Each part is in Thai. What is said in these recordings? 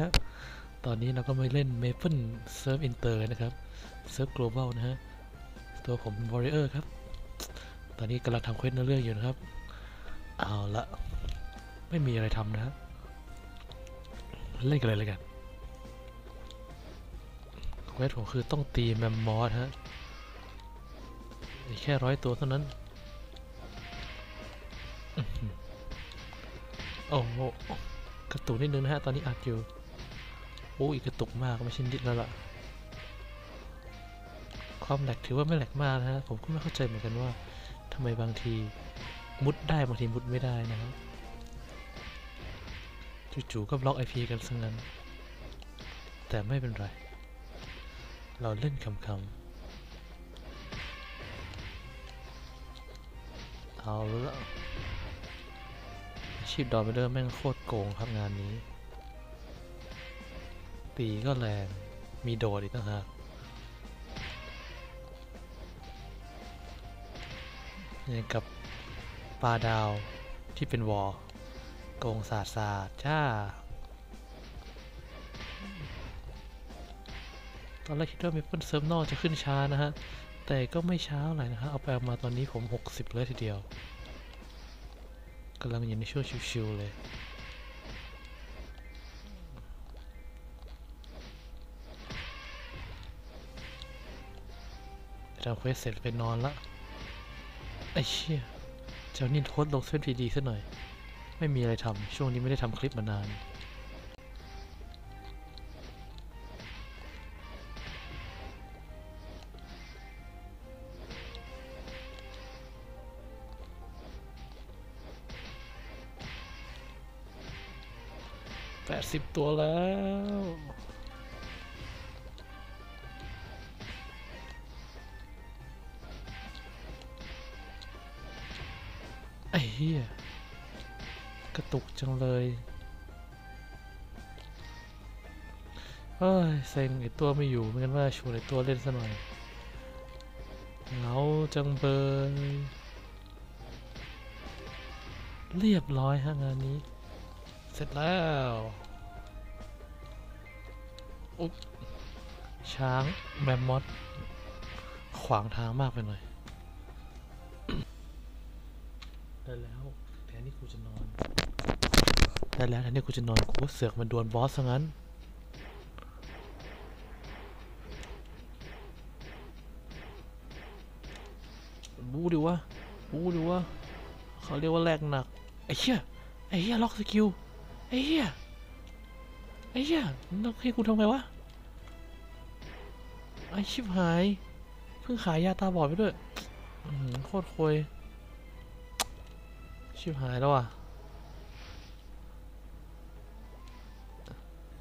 ฮะ ตอนนี้เราก็มาเล่น Maple Surf Inter นะครับ Surf Global นะฮะ ตัวผมเป็น Warrior ครับ ตอนนี้กำลังทำเควสเนื้อเรื่องอยู่นะครับ เอาละไม่มีอะไรทำนะฮะ เล่นกันเลยเลยกัน เควสผมคือต้องตีแมมมอสฮะแค่ร้อยตัวเท่านั้นโอ้โห กระตุกนิดนึงนะฮะตอนนี้อัดอยู่โอ้ยกระตุกมากไม่ใช่นิดแล้วล่ะความแหลกถือว่าไม่แหลกมากนะฮะผมก็ไม่เข้าใจเหมือนกันว่าทำไมบางทีมุดได้บางทีมุดไม่ได้นะครับจู่ๆก็บล็อก IP กันซะงั้น แต่ไม่เป็นไร เราเล่นคำๆเอาละชีพดอมเบเดอร์แม่งโคตร งครับงานนี้ ตีก็แรง มีโดดอีกต่างหากอย่างกับปลาดาวที่เป็นวอลโกงศาสตร์ศาสตร์จ้า ตอนแรกคิดว่า Maple Surf นอกจะขึ้นช้านะฮะ แต่ก็ไม่ช้าอะไรนะฮะ เอาไปเอามาตอนนี้ผม 60 เลยทีเดียวกำลังอยู่ในช่วงชิวๆเลย ทำเควสเสร็จไปนอนละไอ้เชี่ยเจ้านี่โพสต์ลงเส้นพีดีซะหน่อย ไม่มีอะไรทำช่วงนี้ไม่ได้ทำคลิปมานานแปดสิบตัวแล้ว ไอ้เหี้ยกระตุกจังเลยเฮ้ยเซ็งไอตัวไม่อยู่ไม่งั้นว่าชวนไอตัวเล่นซะหน่อยเหงาจังเบยเรียบร้อยฮะงานนี้ เสร็จแล้วอุ๊ยช้างแมมมอสขวางทางมากไปหน่อย ได้แล้วแทนที่กูจะนอน ได้แล้วแทนที่กูจะนอนกูก็เสือกมาดวลบอสซะงั้นบูดิวะบูดิวะเขาเรียกว่าแลกหนัก ไอ้เหี้ย ไอ้เหี้ยล็อกสกิล ไอ้เหี้ย ไอ้เหี้ยล็อกให้กูทำไงวะ ไอ้ชิบหาย เพิ่งขายยาตาบอดไปด้วยโคตรควย ชิบหายแล้วอะ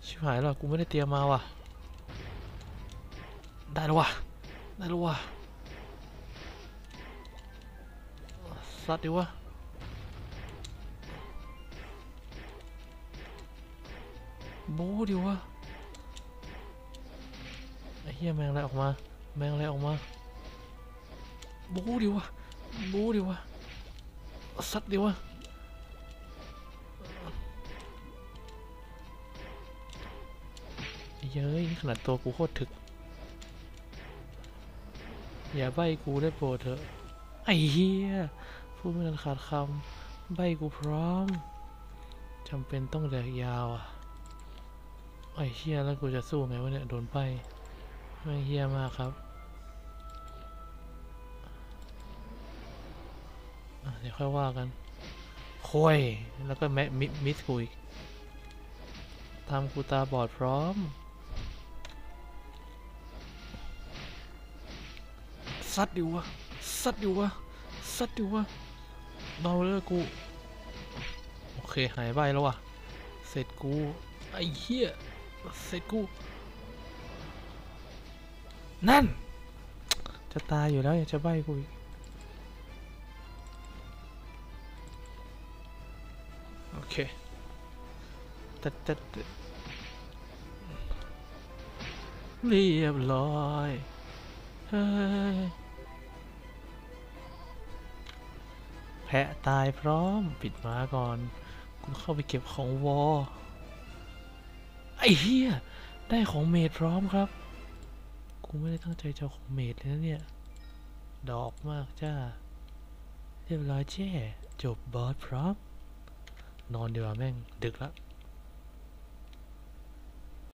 ชิบหายแล้วกูไม่ได้เตรียมมาว่ะ ได้แล้วว่ะ ได้แล้วว่ะสัตว์ดิวะบูดิวะไอ้เหี้ยแมงอะไรออกมา แมงอะไรออกมาบูดิวะบูดิวะ สัตว์ดิวะเย้ยขนาดตัวกูโคตรถึก อย่าใบกูได้โปรดเถอะ ไอ้เหี้ยพูดไม่ทันขาดคำใบกูพร้อมจำเป็นต้องแดกยาวอะ ไอ้เหี้ยแล้วกูจะสู้ไงวะเนี่ย โดนใบไม่เหี้ยมากครับ เดี๋ยวค่อยว่ากันคุยแล้วก็แมมิมิสกูอีกทำกูตาบอดพร้อมซัดดิวะซัดดิวะซัดดิวะเบาเลยกู โอเค หายใบแล้วว่ะ เสร็จกู ไอ้เหี้ย เสร็จกู นั่น จะตายอยู่แล้ว อยากจะใบกูอีก เคตัดตัดเรียบร้อยเฮ้แพะตายพร้อมปิดม้าก่อนกูเข้าไปเก็บของวอไอ้เฮียได้ของเมดพร้อมครับ กูไม่ได้ตั้งใจจะของเมดเลยนะเนี่ย ดอกมากจ้า เรียบร้อยเจ้จบบอสพร้อม นอนดีกว่าแม่ง ดึกแล้ว